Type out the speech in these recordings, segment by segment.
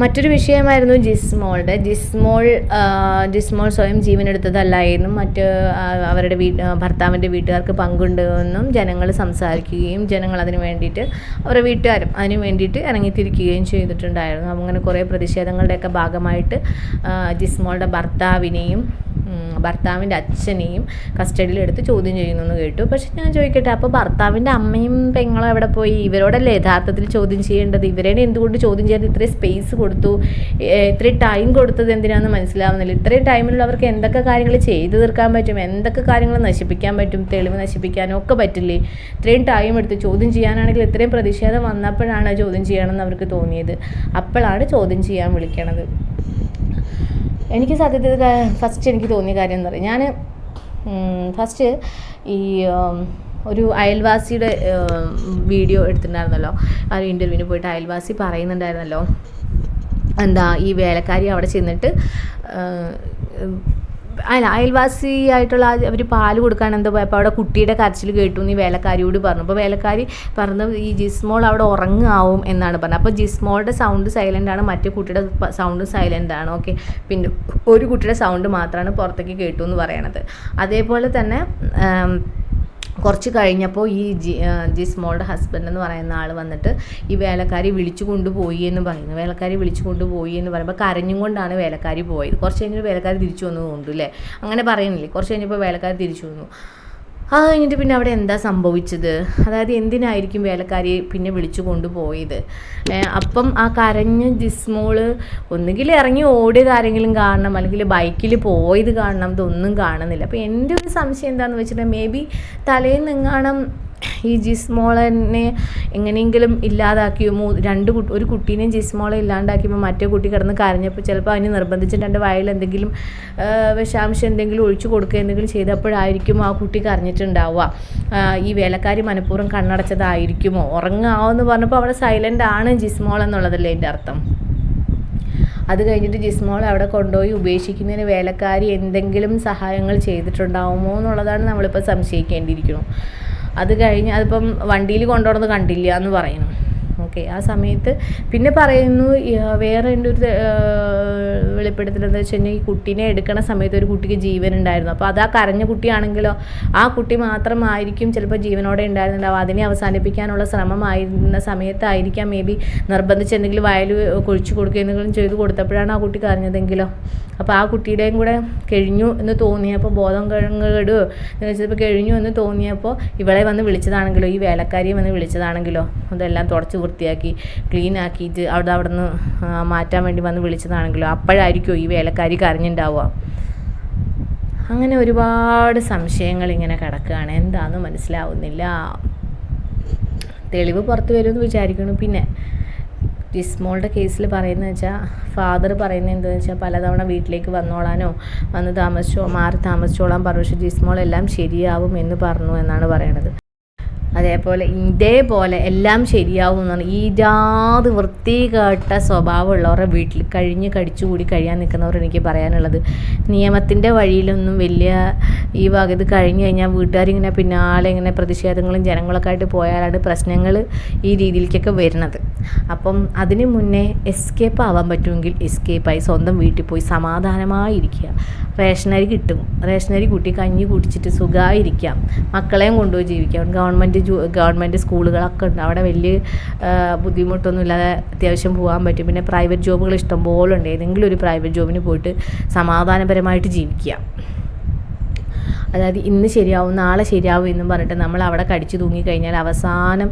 മറ്റൊരു വിഷയമായിരുന്നു ജിസ്മോളുടെ. ജിസ്മോൾ ജിസ്മോൾ സ്വയം ജീവനെടുത്തതല്ലായിരുന്നു. മറ്റ് അവരുടെ വീ ഭർത്താവിന്റെ വീട്ടുകാർക്ക് പങ്കുണ്ടെന്നും ജനങ്ങൾ സംസാരിക്കുകയും ജനങ്ങൾ അതിന് വേണ്ടിയിട്ട് അവരുടെ വീട്ടുകാരും അതിന് വേണ്ടിയിട്ട് ഇറങ്ങിത്തിരിക്കുകയും ചെയ്തിട്ടുണ്ടായിരുന്നു. അങ്ങനെ കുറേ പ്രതിഷേധങ്ങളുടെയൊക്കെ ഭാഗമായിട്ട് ജിസ്മോളുടെ ഭർത്താവിനെയും ഭർത്താവിന്റെ അച്ഛനെയും കസ്റ്റഡിയിലെടുത്ത് ചോദ്യം ചെയ്യുന്നു എന്ന് കേട്ടു. പക്ഷെ ഞാൻ ചോദിക്കട്ടെ അപ്പോൾ ഭർത്താവിന്റെ അമ്മയും പെങ്ങളും എവിടെ പോയി? ഇവരോടല്ലേ യഥാർത്ഥത്തിൽ ചോദ്യം ചെയ്യേണ്ടത്? ഇവരെ എന്തുകൊണ്ട് ചോദ്യം ചെയ്യാൻ ഇത്രയും സ്പേസ് കൊടുത്തു? ഇത്രയും ടൈം കൊടുത്തത് എന്തിനാണെന്ന് മനസ്സിലാവുന്നില്ല. ഇത്രയും ടൈമിലുള്ള അവർക്ക് എന്തൊക്കെ കാര്യങ്ങൾ ചെയ്തു തീർക്കാൻ പറ്റും? എന്തൊക്കെ കാര്യങ്ങൾ നശിപ്പിക്കാൻ പറ്റും? തെളിവ് നശിപ്പിക്കാനും ഒക്കെ പറ്റില്ലേ? ഇത്രയും ടൈം എടുത്ത് ചോദ്യം ചെയ്യാനാണെങ്കിൽ ഇത്രയും പ്രതിഷേധം വന്നപ്പോഴാണ് ചോദ്യം ചെയ്യണമെന്ന് അവർക്ക് തോന്നിയത്. അപ്പോഴാണ് ചോദ്യം ചെയ്യാൻ വിളിക്കണത്. എനിക്ക് സത്യത്തിൽ ഫസ്റ്റ് എനിക്ക് തോന്നിയ കാര്യം എന്ന് പറയും. ഞാൻ ഫസ്റ്റ് ഈ ഒരു അയൽവാസിയുടെ വീഡിയോ എടുത്തിട്ടുണ്ടായിരുന്നല്ലോ. ആ ഒരു ഇന്റർവ്യൂവിന് പോയിട്ട് അയൽവാസി പറയുന്നുണ്ടായിരുന്നല്ലോ. എന്താ ഈ വേലക്കാരി അവിടെ ചെന്നിട്ട് അല്ല അയൽവാസി ആയിട്ടുള്ള അവർ പാൽ കൊടുക്കാൻ എന്താ പോയപ്പോൾ അവിടെ കുട്ടിയുടെ കരച്ചിൽ കേട്ടു ഈ വേലക്കാരിയോട് പറഞ്ഞു. അപ്പോൾ വേലക്കാരി പറഞ്ഞു ഈ ജിസ്മോൾ അവിടെ ഉറങ്ങാവും എന്നാണ് പറഞ്ഞത്. അപ്പോൾ ജിസ്മോളുടെ സൗണ്ട് സൈലന്റ് ആണ് മറ്റേ കുട്ടിയുടെ സൗണ്ട് സൈലന്റ് ആണ്. ഓക്കെ പിന്നെ ഒരു കുട്ടിയുടെ സൗണ്ട് മാത്രമാണ് പുറത്തേക്ക് കേട്ടു എന്ന് പറയണത്. അതേപോലെ തന്നെ കുറച്ച് കഴിഞ്ഞപ്പോൾ ഈ ജി ജിസ്മോളുടെ ഹസ്ബൻഡ് എന്ന് പറയുന്ന ആൾ വന്നിട്ട് ഈ വേലക്കാരി വിളിച്ചു കൊണ്ടുപോയി എന്ന് പറയുന്നു. വേലക്കാരി വിളിച്ചു കൊണ്ടുപോയി എന്ന് പറയുമ്പോൾ കരഞ്ഞും കൊണ്ടാണ് വേലക്കാരി പോയത്. കുറച്ച് കഴിഞ്ഞിട്ട് വേലക്കാരി തിരിച്ചു വന്നു അല്ലേ? അങ്ങനെ പറയുന്നില്ലേ? കുറച്ച് കഴിഞ്ഞപ്പോൾ വേലക്കാരി തിരിച്ചു വന്നു. അത് കഴിഞ്ഞിട്ട് പിന്നെ അവിടെ എന്താ സംഭവിച്ചത്? അതായത് എന്തിനായിരിക്കും വേലക്കാരി പിന്നെ വിളിച്ചു കൊണ്ടുപോയത്? അപ്പം ആ കരഞ്ഞ ജിസ്മോൾ ഒന്നുകിൽ ഇറങ്ങി ഓടിയത് ആരെങ്കിലും കാണണം അല്ലെങ്കിൽ ബൈക്കിൽ പോയത് കാണണം ഇതൊന്നും കാണുന്നില്ല. അപ്പോൾ എന്റെ ഒരു സംശയം എന്താണെന്ന് വെച്ചിട്ടുണ്ടെങ്കിൽ മേ ബി തലേന്ന് എങ്ങാണം ഈ ജിസ്മോളനെ എങ്ങനെയെങ്കിലും ഇല്ലാതാക്കിയോ? മൂ രണ്ട് കുട്ടി ഒരു കുട്ടീനെയും ജിസ്മോളെ ഇല്ലാണ്ടാക്കിയപ്പോൾ മറ്റേ കുട്ടി കിടന്ന് കരഞ്ഞപ്പോൾ ചിലപ്പോൾ അതിന് നിർബന്ധിച്ചിട്ട് എന്റെ വായിൽ എന്തെങ്കിലും വിഷാംശം എന്തെങ്കിലും ഒഴിച്ചു കൊടുക്കുക എന്തെങ്കിലും ചെയ്തപ്പോഴായിരിക്കും ആ കുട്ടി കരഞ്ഞിട്ടുണ്ടാവുക. ഈ വേലക്കാരി മനഃപൂർവം കണ്ണടച്ചതായിരിക്കുമോ? ഉറങ്ങാവെന്ന് പറഞ്ഞപ്പോൾ അവിടെ സൈലന്റ് ആണ് ജിസ്മോൾ എന്നുള്ളതല്ലേ എന്റെ അർത്ഥം. അത് കഴിഞ്ഞിട്ട് ജിസ്മോൾ അവിടെ കൊണ്ടുപോയി ഉപേക്ഷിക്കുന്നതിന് വേലക്കാരി എന്തെങ്കിലും സഹായങ്ങൾ ചെയ്തിട്ടുണ്ടാവുമോ എന്നുള്ളതാണ് നമ്മളിപ്പോൾ സംശയിക്കേണ്ടിയിരിക്കുന്നു. അത് കഴിഞ്ഞ് അതിപ്പം വണ്ടിയിൽ കൊണ്ടുവന്നത് കണ്ടില്ല എന്ന് പറയുന്നു. ഓക്കെ ആ സമയത്ത് പിന്നെ പറയുന്നു വേറെ എന്റെ ഒരു വെളിപ്പെടുത്തൽ എന്താ വെച്ച് കഴിഞ്ഞാൽ ഈ കുട്ടീനെ എടുക്കണ സമയത്ത് ഒരു കുട്ടിക്ക് ജീവൻ ഉണ്ടായിരുന്നു. അപ്പോൾ അത് ആ കരഞ്ഞ കുട്ടിയാണെങ്കിലോ ആ കുട്ടി മാത്രമായിരിക്കും ചിലപ്പോൾ ജീവനോടെ ഉണ്ടായിരുന്നുണ്ടാവും അതിനെ അവസാനിപ്പിക്കാനുള്ള ശ്രമമായിരുന്ന സമയത്തായിരിക്കാം മേ ബി നിർബന്ധിച്ച് എന്തെങ്കിലും വയൽ കൊഴിച്ചു കൊടുക്കുക എന്തെങ്കിലും ചെയ്ത് കൊടുത്തപ്പോഴാണ് ആ കുട്ടി കരഞ്ഞതെങ്കിലോ. അപ്പോൾ ആ കുട്ടിയുടെയും കൂടെ കഴിഞ്ഞു എന്ന് തോന്നിയപ്പോൾ ബോധം കിഴങ്ങുകെടുകയോ എന്ന് വെച്ചപ്പോൾ കഴിഞ്ഞു എന്ന് തോന്നിയപ്പോൾ ഇവളെ വന്ന് വിളിച്ചതാണെങ്കിലോ ഈ വേലക്കാരിയെ വന്ന് വിളിച്ചതാണെങ്കിലോ അതെല്ലാം തുടച്ച് വൃത്തിയാക്കി ക്ലീൻ ആക്കിയിട്ട് അവിടെ അവിടെ നിന്ന് മാറ്റാൻ വേണ്ടി വന്ന് വിളിച്ചതാണെങ്കിലും അപ്പോഴായിരിക്കും ഈ വേലക്കാരി കരഞ്ഞിട്ടുണ്ടാവുക അങ്ങനെ ഒരുപാട് സംശയങ്ങൾ ഇങ്ങനെ കിടക്കുകയാണ്. എന്താണെന്ന് മനസ്സിലാവുന്നില്ല. തെളിവ് പുറത്ത് വരുമെന്ന് വിചാരിക്കുന്നു. പിന്നെ ജിസ്മോളുടെ കേസിൽ പറയുന്നത് വെച്ചാൽ ഫാദർ പറയുന്നത് എന്താണെന്ന് വെച്ചാൽ പലതവണ വീട്ടിലേക്ക് വന്നോളാനോ വന്ന് താമസിച്ചോ മാറി താമസിച്ചോളാൻ പറഞ്ഞു. പക്ഷേ ജിസ്മോൾ എല്ലാം ശരിയാവും എന്ന് പറഞ്ഞു എന്നാണ് പറയണത്. അതേപോലെ ഇതേപോലെ എല്ലാം ശരിയാവും എന്നാണ്. ഈ ജാതി വൃത്തികെട്ട സ്വഭാവമുള്ളവരുടെ വീട്ടിൽ കഴിഞ്ഞ് കടിച്ചുകൂടി കഴിയാൻ നിൽക്കുന്നവർ എനിക്ക് പറയാനുള്ളത്. നിയമത്തിന്റെ വഴിയിലൊന്നും വലിയ ഈ ഇത് കഴിഞ്ഞ് കഴിഞ്ഞാൽ വീട്ടുകാരിങ്ങനെ പിന്നാലെ ഇങ്ങനെ പ്രതിഷേധങ്ങളും ജനങ്ങളൊക്കെ ആയിട്ട് പോയാലാണ് പ്രശ്നങ്ങൾ ഈ രീതിയിലേക്കൊക്കെ വരുന്നത്. അപ്പം അതിന് മുന്നേ എസ്കേപ്പ് ആവാൻ പറ്റുമെങ്കിൽ എസ്കേപ്പായി സ്വന്തം വീട്ടിൽ പോയി സമാധാനമായി സമാധാനമായിരിക്കുക റേഷനരി കിട്ടും. റേഷനരി കൂട്ടി കഞ്ഞി കുടിച്ചിട്ട് സുഖമായിരിക്കാം. മക്കളെയും കൊണ്ടുപോയി ജീവിക്കാം. ഗവൺമെന്റ് ഗവൺമെന്റ് സ്കൂളുകളൊക്കെ ഉണ്ട്. അവിടെ വലിയ ബുദ്ധിമുട്ടൊന്നും ഇല്ലാതെ അത്യാവശ്യം പോകാൻ പറ്റും. പിന്നെ പ്രൈവറ്റ് ജോബുകൾ ഇഷ്ടംപോലെ ഉണ്ട്. ഏതെങ്കിലും ഒരു പ്രൈവറ്റ് ജോബിന് പോയിട്ട് സമാധാനപരമായിട്ട് ജീവിക്കുക. അതായത് ഇന്ന് ശരിയാവും നാളെ ശരിയാവും എന്നും പറഞ്ഞിട്ട് നമ്മൾ അവിടെ കടിച്ചു തൂങ്ങിക്കഴിഞ്ഞാൽ അവസാനം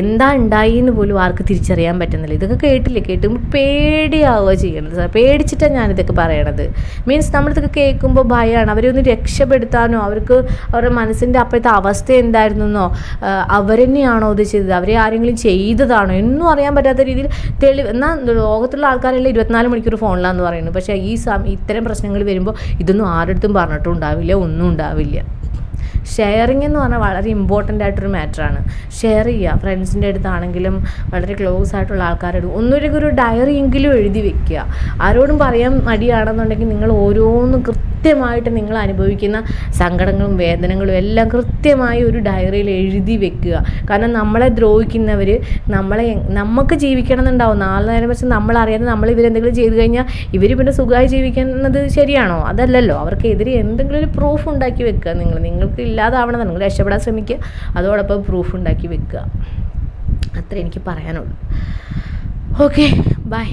എന്താ ഉണ്ടായി എന്ന് പോലും ആർക്ക് തിരിച്ചറിയാൻ പറ്റുന്നില്ല. ഇതൊക്കെ കേട്ടില്ലേ? കേട്ടുമ്പോൾ പേടിയാവുക ചെയ്യണത് സാർ. പേടിച്ചിട്ടാണ് ഞാനിതൊക്കെ പറയണത്. മീൻസ് നമ്മളിതൊക്കെ കേൾക്കുമ്പോൾ ഭയമാണ് അവരെ ഒന്ന് രക്ഷപ്പെടുത്താനോ അവർക്ക് അവരുടെ മനസ്സിന്റെ അപ്പോഴത്തെ അവസ്ഥ എന്തായിരുന്നെന്നോ അവരെന്നെയാണോ ഇത് ചെയ്തത്? അവരെ ആരെങ്കിലും ചെയ്തതാണോ? എന്നും അറിയാൻ പറ്റാത്ത രീതിയിൽ തെളിവ് എന്നാൽ ലോകത്തുള്ള ആൾക്കാരെല്ലാം ഇരുപത്തിനാല് മണിക്കൂർ ഫോണിലാന്ന് പറയുന്നു. പക്ഷേ ഈ ഇത്തരം പ്രശ്നങ്ങൾ വരുമ്പോൾ ഇതൊന്നും ആരുടെ അടുത്തും പറഞ്ഞിട്ടും ഉണ്ടാവില്ല ഒന്നും ഉണ്ടാവില്ല. ഉണ്ടാവില്ല. ഷെയറിങ് എന്ന് പറഞ്ഞാൽ വളരെ ഇമ്പോർട്ടന്റ് ആയിട്ടൊരു മാറ്ററാണ് ഷെയർ ചെയ്യുക. ഫ്രണ്ട്സിന്റെ അടുത്താണെങ്കിലും വളരെ ക്ലോസ് ആയിട്ടുള്ള ആൾക്കാരോട് ഒന്നുമില്ലെങ്കിൽ ഒരു ഡയറി എങ്കിലും എഴുതി വെക്കുക. ആരോടും പറയാൻ മടിയാണെന്നുണ്ടെങ്കിൽ നിങ്ങൾ ഓരോന്നും കൃത്യമായിട്ട് നിങ്ങൾ അനുഭവിക്കുന്ന സങ്കടങ്ങളും വേദനകളും എല്ലാം കൃത്യമായി ഒരു ഡയറിയിൽ എഴുതി വെക്കുക. കാരണം നമ്മളെ ദ്രോഹിക്കുന്നവർ നമ്മളെ നമുക്ക് ജീവിക്കണം എന്നുണ്ടാവും. നാല് നേരം വെച്ച് നമ്മളറിയാതെ നമ്മൾ ഇവരെന്തെങ്കിലും ചെയ്തു കഴിഞ്ഞാൽ ഇവർ പിന്നെ സുഖമായി ജീവിക്കുന്നത് ശരിയാണോ? അതല്ലല്ലോ. അവർക്കെതിരെ എന്തെങ്കിലും ഒരു പ്രൂഫ് ഉണ്ടാക്കി വെക്കുക നിങ്ങൾ. നിങ്ങൾക്ക് ഇല്ലാതാവണം നിങ്ങൾ രക്ഷപ്പെടാൻ ശ്രമിക്കുക. അതോടൊപ്പം പ്രൂഫ് ഉണ്ടാക്കി വെക്കുക. അത്രേ എനിക്ക് പറയാനുള്ളൂ. Okay bye